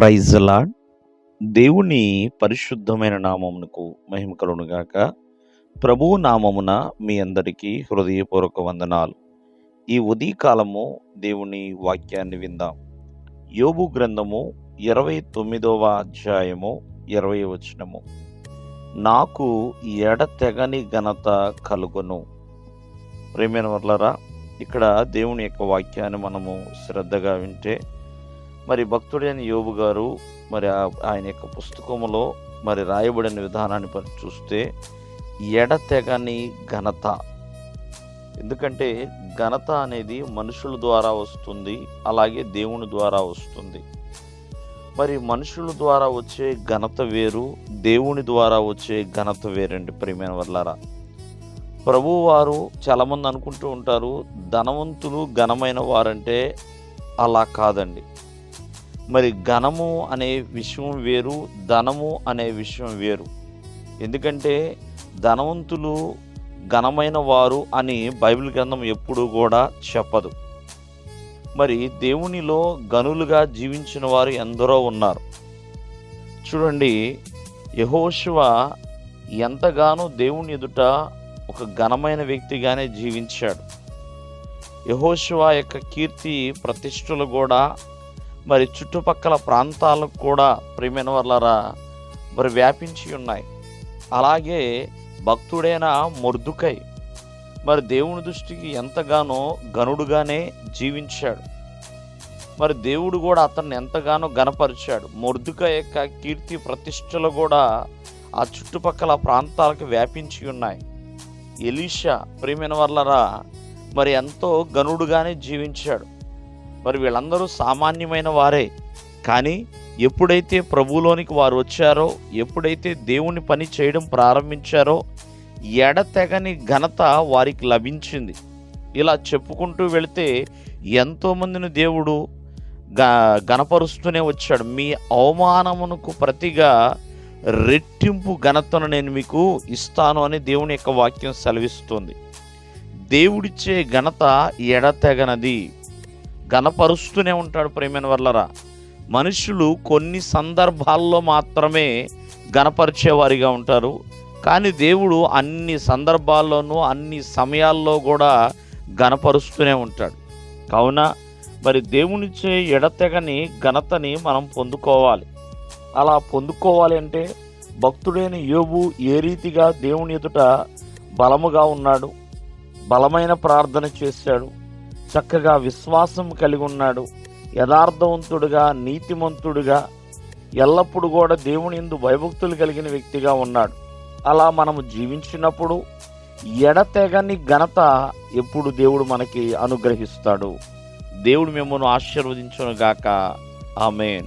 Praise lord దేవుని పరిశుద్ధమైన నామమునకు మహిమ కలుగునుగాక ప్రభువు నామమున మీ అందరికీ హృదయపూర్వక వందనాలు. ఈ ఉదయకాలము దేవుని వాక్యాన్ని విందాం. యోబు గ్రంథము ఇరవై తొమ్మిదవ అధ్యాయము ఇరవై వచనము. నాకు ఎడతెగని ఘనత కలుగును. ప్రేమైన వర్లరా ఇక్కడ దేవుని యొక్క వాక్యాన్ని మనము శ్రద్ధగా వింటే మరి భక్తుడైన యోబు గారు మరి ఆ- ఆయన యొక్క పుస్తకములో మరి రాయబడిన విధానాన్ని చూస్తే ఎడతెగని ఘనత. ఎందుకంటే ఘనత అనేది మనుషుల ద్వారా వస్తుంది అలాగే దేవుని ద్వారా వస్తుంది. మరి మనుషుల ద్వారా వచ్చే ఘనత వేరు దేవుని ద్వారా వచ్చే ఘనత వేరండి ప్రేమైన వల్లారా ప్రభువు వారు చాలామంది అనుకుంటూ ఉంటారు ధనవంతులు ఘనమైన వారంటే అలా కాదండి. మరి ఘనము అనే విషయం వేరు ధనము అనే విషయం వేరు. ఎందుకంటే ధనవంతులు ఘనమైన వారు అని బైబిల్ గ్రంథం ఎప్పుడూ కూడా చెప్పదు. మరి దేవునిలో గనులుగా జీవించిన వారు ఎందరో ఉన్నారు. చూడండి యహోశివ ఎంతగానో దేవుని ఎదుట ఒక ఘనమైన వ్యక్తిగానే జీవించాడు. యహోశివ యొక్క కీర్తి ప్రతిష్టలు కూడా మరి చుట్టుపక్కల ప్రాంతాలకు కూడా ప్రియమైన వాళ్ళరా మరి వ్యాపించి ఉన్నాయి. అలాగే భక్తుడైన మొర్దుకై మరి దేవుని దృష్టికి ఎంతగానో గనుడుగానే జీవించాడు. మరి దేవుడు కూడా అతన్ని ఎంతగానో గనపరిచాడు మొర్దుక యొక్క కీర్తి ప్రతిష్టలు కూడా ఆ చుట్టుపక్కల ప్రాంతాలకు వ్యాపించి ఉన్నాయి. ఎలీషా ప్రియమైన వాళ్ళరా మరి ఎంతో గనుడుగానే జీవించాడు. మరి వీళ్ళందరూ సామాన్యమైన వారే. కానీ ఎప్పుడైతే ప్రభువులోనికి వారు వచ్చారో ఎప్పుడైతే దేవుని పని చేయడం ప్రారంభించారో ఎడతెగని ఘనత వారికి లభించింది. ఇలా చెప్పుకుంటూ వెళితే ఎంతోమందిని దేవుడు గ గనపరుస్తూనే వచ్చాడు. మీ అవమానమునకు ప్రతిగా రెట్టింపు ఘనతను నేను మీకు ఇస్తాను అని దేవుని యొక్క వాక్యం సెలవిస్తుంది. దేవుడిచ్చే ఘనత ఎడతెగనది. గనపరుస్తూనే ఉంటాడు ప్రేమైన వర్లరా. మనుషులు కొన్ని సందర్భాల్లో మాత్రమే గనపరిచేవారిగా ఉంటారు. కానీ దేవుడు అన్ని సందర్భాల్లోనూ అన్ని సమయాల్లో కూడా గనపరుస్తూనే ఉంటాడు. కావున మరి దేవునిచ్చే ఎడతెగని ఘనతని మనం పొందుకోవాలి. అలా పొందుకోవాలి అంటే భక్తుడైన యోబు ఏ రీతిగా దేవుని ఎదుట బలముగా ఉన్నాడు బలమైన ప్రార్థన చేశాడు చక్కగా విశ్వాసం కలిగి ఉన్నాడు. యథార్థవంతుడుగా నీతిమంతుడుగా ఎల్లప్పుడూ కూడా దేవుని ఎందు భయభక్తులు కలిగిన వ్యక్తిగా ఉన్నాడు. అలా మనము జీవించినప్పుడు ఎడతెగని ఘనత ఎప్పుడు దేవుడు మనకి అనుగ్రహిస్తాడు. దేవుడు మిమ్మల్ని ఆశీర్వదించును గాక ఆమెన్.